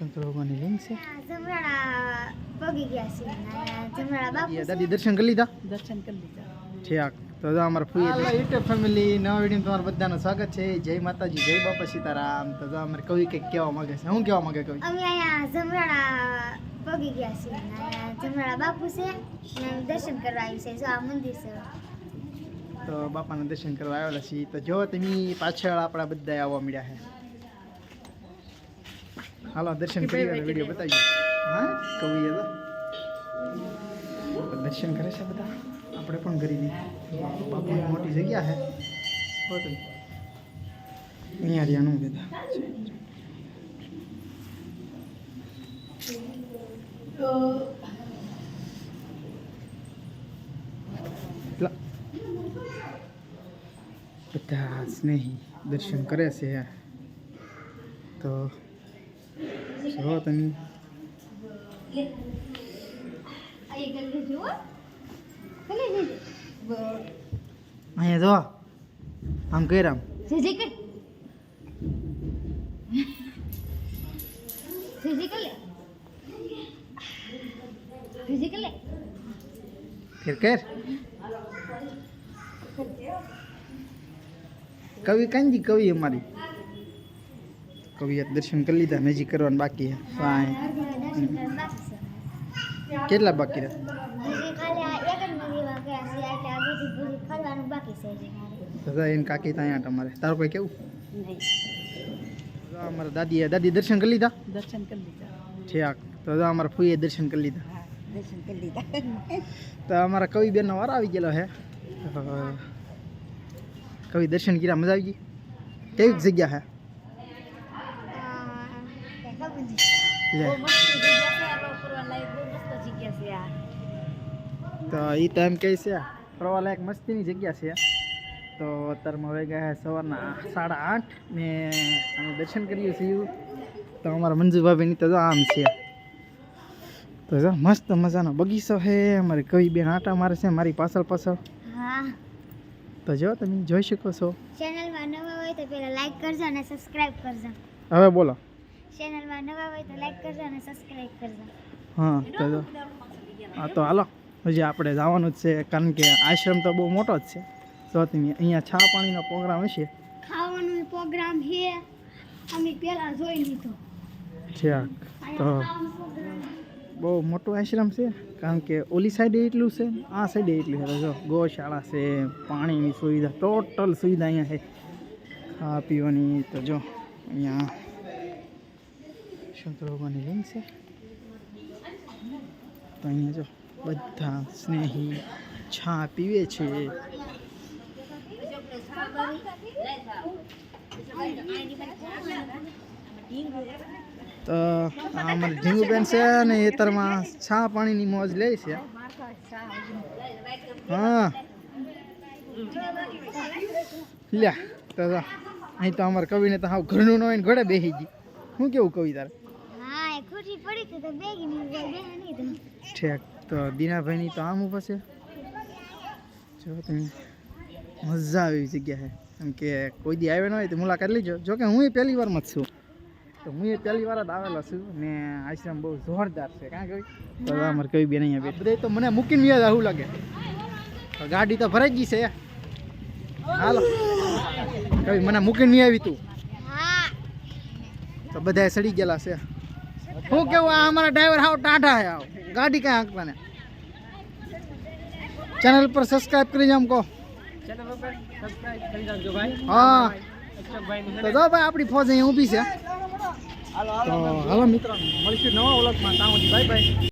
શંકર ભગવાનની લિંક છે. જમરાળા પગી ગયા છે. જમરાળા બાપુ એ દાદી દર્શન કરી લીધા? દર્શન કરી લીધા. ઠીક. તો જો ફૂઈ યુટ્યુબ ફેમિલી નવા વીડિયો તમારું બધાનું સ્વાગત છે. જય માતાજી જય બાપા સીતારામ. તો અમારે કવિ કંઈક કહેવા માંગે છે. શું કહેવા માંગે કવિ? અમે અહીંયા જમરાળા પગી ગયા છે. જમરાળા બાપુ છે. અને દર્શન કરવા આવી છે જો આ મંદિર છે. તો બાપાના દર્શન કરવા આવેલા છીએ. તો જો તમે પાછળ આપણા બધા આવવા મળ્યા છે. હાલો દર્શન કરી વીડિયો બતાવીએ. હા કવિએ તો. દર્શન કરે છે બધા? આપણે પણ કરી બાપુની મોટી જગ્યા છે. અહીંયા રહ્યાનું બધા. બધા સ્નેહી દર્શન કરે છે તો જો તમે. અહીંયા જો આમ કઈ રામ ફિઝિકલ ફિઝિકલ ફિઝિકલ ફેર કર. કવિ કાંજી કવિ અમારી. કવિએ દર્શન કરી લીધા નજીક કરવાનું બાકી છે. વાંય. કેટલા બાકી રહ્યા? હજી ખાલી આ એક જ મંદિરમાં ગયા છે એટલે આ બધી પૂરી ફરવાનું બાકી છે હજી મારે. તો એને કાકી ત્યાં તમારે તારું કોઈ કેવું? નહીં. તો અમારા દાદીએ દાદી દર્શન કરી લીધા? દર્શન કરી લીધા. ઠીક. તો જો અમારા ફૂઈએ દર્શન કરી લીધા. હા દર્શન કરી લીધા. તો અમારા કવિ બેનનો વાર આવી ગયેલો છે તો કવિ દર્શન કર્યા મજા આવી ગઈ? કેવી જગ્યા છે આ કંઈ ખબર નથી. લે બહુ મસ્ત જગ્યા છે આ ફરવા લાયક બહુ મસ્ત જગ્યા છે આ તો એ તો એમ કહે છે ફરવાલાયક મસ્તીની જગ્યા છે. તો અત્યારમાં હવે ગયા સવારના સાડા આઠ ને અમે દર્શન કરીએ છીએ. તો અમારા મંજુ ભાભીની તો આમ છે. તો જો મસ્ત મજાનો બગીચો છે અમારી કવિ બેન આટા મારે છે મારી પાછળ પાછળ. તો જો તમે જોઈ શકો છો. ચેનલમાં નવા હોય તો પહેલા લાઈક કરજો અને સબસ્ક્રાઇબ કરજો. હવે બોલો. ચેનલમાં નવા હોય તો લાઈક કરજો અને સબસ્ક્રાઇબ કરજો. હા તો જો. હા તો હાલો. હજી આપણે જવાનું જ છે કારણ કે આશ્રમ તો બહુ મોટો જ છે. તો અહીંયા છા પાણીનો પ્રોગ્રામ હશે. ખાવાનો પ્રોગ્રામ છે. અમે પહેલા જોઈ લીધો. ઠીક. તો બહુ મોટો આશ્રમ છે કારણ કે ઓલી સાઈડે એટલું છે આ સાઈડે એટલું છે. જો ગૌશાળા છે પાણીની સુવિધા ટોટલ સુવિધા અહીંયા છે. ખાવા પીવાની તો જો અહીંયા ભગવાનની લિંક છે. તો અહીંયા જો બધા સ્નેહી છા પીવે છે. તો અમારે ઢીંગુબેન છે ને એતરમાં છા પાણીની મોજ લે છે. હા. લ્યા, તો અહીં તો અમારે કવિને તો હાવ ઘરનું ન હોય ને ઘોડે બેસી ગઈ શું કેવું કવિ તારે? હા પડી તો તો બેગી ની નહીં તો ઠેક તો દીનાભાઈની તો આમ ઊભા છે જો તમે મજા આવી જગ્યા છે કેમ કે કોઈ દી આવ્યો ન હોય તો મુલાકાત લેજો. જો કે હું પહેલી વારમાં જ છું. તો હું એ પહેલી વાર જ આવેલો છું ને આશ્રમ બહુ જોરદાર છે. કાં કઈ અમારે કઈ બેન અહીંયા બેઠ. બધા તો મને મૂકીને વ્યાજ આવું લાગે. તો ગાડી તો ભરાઈ ગઈ છે. હાલો. કઈ મને મૂકીને નહીં આવી તું. તો બધા સડી ગયેલા છે. શું કેવું આ અમારા ડ્રાઈવર હાવ ટાટા હે આવ ગાડી કાંઈ હાંકતા ને ચેનલ પર સબસ્ક્રાઇબ કરી જામ કહો હા તો જો ભાઈ આપણી ફોજ અહીં ઊભી છે તો હાલો મિત્રો મળીશું નવા ઓળખમાં ત્યાં બાય